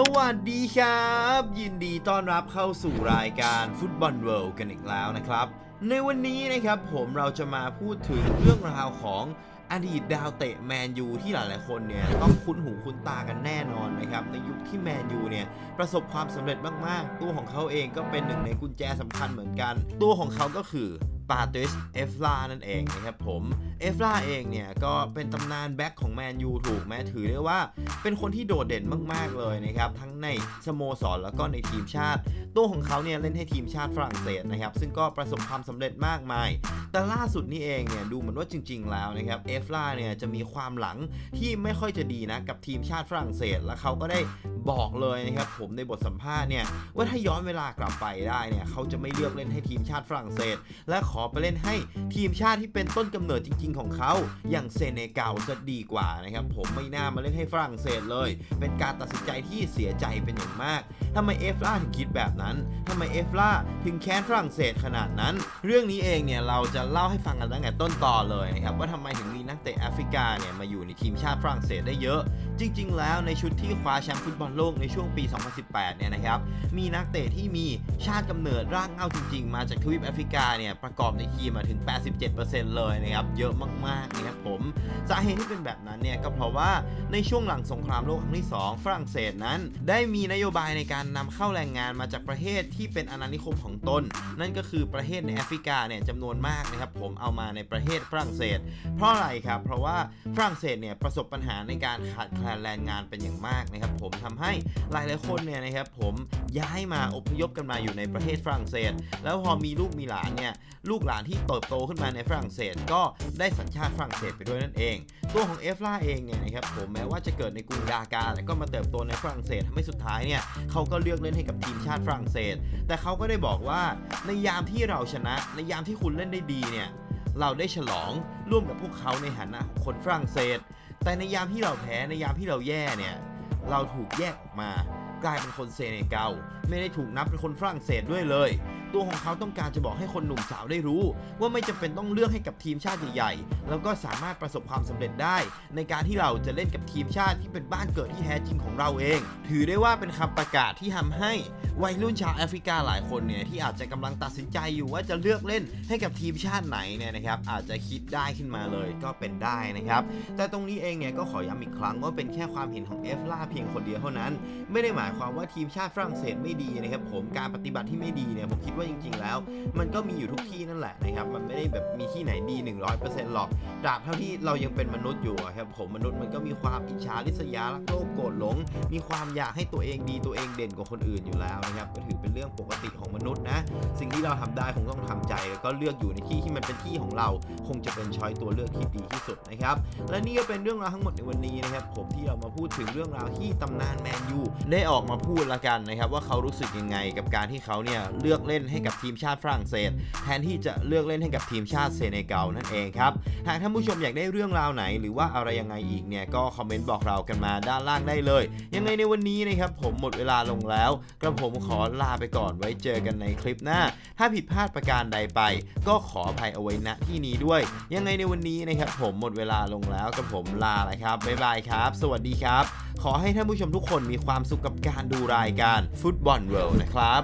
สวัสดีครับ ยินดีต้อนรับเข้าสู่รายการฟุตบอลเวิลด์กันอีกแล้วนะครับ ในวันนี้นะครับผมเราจะมาพูดถึงเรื่องราวของอดีตดาวเตะแมนยูที่หลายๆคนเนี่ยต้องคุ้นหูคุ้นตากันแน่นอนนะครับ ในยุคที่แมนยูเนี่ยประสบความสำเร็จมาก ๆ ตัวของเขาเองก็เป็นหนึ่งในกุญแจสำคัญเหมือนกัน ตัวของเขาก็คือ ปาติสเอฟลานั่นเองนะครับผมเอฟลาเองเนี่ยก็เป็นตำนานแบ็คของแมนยูถูกไหมถือได้ว่า เป็นคนที่โดดเด่นมากๆเลยนะครับทั้งในสโมสรแล้วก็ในทีมชาติ ตัวของเขาเนี่ยเล่นให้ทีมชาติฝรั่งเศสนะครับซึ่งก็ประสบความสำเร็จมากมาย แต่ล่าสุดนี้เองเนี่ยดูเหมือนว่าจริง ๆ แล้วนะครับเอฟลาเนี่ยจะมีความหลังที่ไม่ค่อยจะดีนะกับทีมชาติฝรั่งเศส และเขาก็ได้ บอกเลยนะครับผมในบทสัมภาษณ์เนี่ยว่าถ้าย้อนเวลากลับไปได้เนี่ยเขาจะไม่เลือกเล่นให้ทีมชาติฝรั่งเศส และขอไปเล่นให้ทีมชาติที่เป็นต้นกำเนิดจริง ๆ ของเขาอย่างเซเนกัลจะดีกว่านะครับผมไม่น่ามาเล่นให้ฝรั่งเศสเลย เป็นการตัดสินใจที่เสียใจเป็นอย่างมากทำไมเอฟล่าถึงคิดแบบนั้นทำไมเอฟล่าถึงแค้นฝรั่งเศสขนาดนั้น เรื่องนี้เองเนี่ยเราจะเล่าให้ฟังกันตั้งแต่ต้นต่อเลยนะครับว่าทำไมถึงมีนักเตะแอฟริกาเนี่ยมาอยู่ในทีมชาติฝรั่งเศสได้เยอะ จริง ๆ แล้วในชุดที่คว้าแชมป์ฟุตบอลโลกในช่วงปี 2018 เนี่ยนะครับ มีนักเตะที่มีชาติกำเนิดรากเงาจริง ๆ มาจากทวีปแอฟริกาเนี่ยประกอบในทีมมาถึง 87%เลยนะครับ เยอะมากๆนะครับผม สาเหตุที่เป็นแบบนั้นเนี่ยก็เพราะว่าในช่วงหลังสงครามโลกครั้งที่ 2 ฝรั่งเศสนั้น ได้มีนโยบายในการนำเข้าแรงงานมาจากประเทศที่เป็นอาณานิคมของตน นั่นก็คือประเทศในแอฟริกาเนี่ยจำนวนมากนะครับผมเอามาในประเทศฝรั่งเศส เพราะอะไรครับ เพราะว่าฝรั่งเศสเนี่ยประสบปัญหาในการขาดแคลนแรงงานเป็นอย่างมากนะครับผมทำให้หลายหลายๆคนเนี่ยนะครับผมย้ายมาอพยพกันมาอยู่ในประเทศฝรั่งเศส แล้วพอมีลูกมีหลานเนี่ยลูกหลานที่เติบโตขึ้นมาในฝรั่งเศส ก็ได้สัญชาติฝรั่งเศสไปด้วยนั่นเอง ตัวของเอฟล่าเองเนี่ยนะครับผมแม้ว่าจะเกิดในกรุงดาการแต่ก็มาเติบโตในฝรั่งเศสทำให้สุดท้ายเนี่ยเขาก็เลือกเล่นให้กับทีมชาติฝรั่งเศส แต่เขาก็ได้บอกว่าในยามที่เราชนะ ในยามที่คุณเล่นได้ดีเนี่ยเราได้ฉลองร่วมกับพวกเขาในฐานะของคนฝรั่งเศส แต่ในยามที่เราแพ้ในยามที่เราแย่เนี่ย เราถูกแยกออกมา กลายเป็นคนเซเนกัลไม่ได้ถูกนับเป็นคนฝรั่งเศสด้วยเลย ตัวของเขาต้องการจะบอกให้คนหนุ่มสาวได้รู้ ว่าไม่จำเป็นต้องเลือกให้กับทีมชาติใหญ่ๆแล้วก็สามารถประสบความสำเร็จได้ ในการที่เราจะเล่นกับทีมชาติที่เป็นบ้านเกิดที่แท้จริงของเราเอง ถือได้ว่าเป็นคำประกาศที่ทำให้วัยรุ่นชาวแอฟริกาหลายคนเนี่ยที่อาจจะกำลังตัดสินใจอยู่ว่าจะเลือกเล่นให้กับทีมชาติไหนเนี่ยนะครับอาจจะคิดได้ขึ้นมาเลยก็เป็นได้นะครับแต่ตรงนี้เองเนี่ยก็ขอย้ำอีกครั้งว่าเป็นแค่ความเห็นของเอฟล่าเพียงคนเดียวเท่านั้น ไม่ได้หมายความว่าทีมชาติฝรั่งเศสไม่ดีนะครับผมการปฏิบัติที่ไม่ดีเนี่ยผมคิดว่าจริง ๆ แล้ว มันก็มีอยู่ทุกที่นั่นแหละนะครับมันไม่ได้แบบมีที่ไหนดี 100%หรอกตราบเท่าที่เรายังเป็นมนุษย์อยู่อะครับผมมนุษย์มันก็มีความอิจฉาริษยารักโลภโกรธหลง มีความอยากให้ตัวเองดีตัวเองเด่นกว่าคนอื่นอยู่แล้วนะครับก็ถือเป็นเรื่องปกติของมนุษย์นะสิ่งที่เราทำได้คงต้องทำใจแล้วก็เลือกอยู่ในที่ที่มันเป็นที่ของเรา คงจะเป็นช้อยตัวเลือกที่ดีที่สุดนะครับและนี่ก็เป็นเรื่องราวทั้งหมดในวันนี้นะครับผมที่เรามาพูดถึงเรื่องราวที่ตำนานแมนยูได้ออกอกมาพูดละกันนะครับว่าเขารู้สึกยังไงกับการที่เขาเนี่ยเลือกเล่นให้กับทีมชาติฝรั่งเศส แทนที่จะเลือกเล่นให้กับทีมชาติเซเนกัลนั่นเองครับหากท่านผู้ชมอยากได้เรื่องราวไหน หรือว่าอะไรยังไงอีกเนี่ยก็คอมเมนต์บอกเรากันมาด้านล่างได้เลย ยังไงในวันนี้นะครับผมหมดเวลาลงแล้วกระผมขอลาไปก่อนไว้เจอกันในคลิปหน้า ถ้าผิดพลาดประการใดไป ก็ขออภัยเอาไว้ณที่นี้ด้วย ยังไงในวันนี้นะครับผมหมดเวลาลงแล้วกับผมลาแล้วครับบ๊ายบายครับ สวัสดีครับ ขอให้ท่านผู้ชมทุกคนมีความสุขกับการดูรายการฟุตบอลเวิลด์นะครับ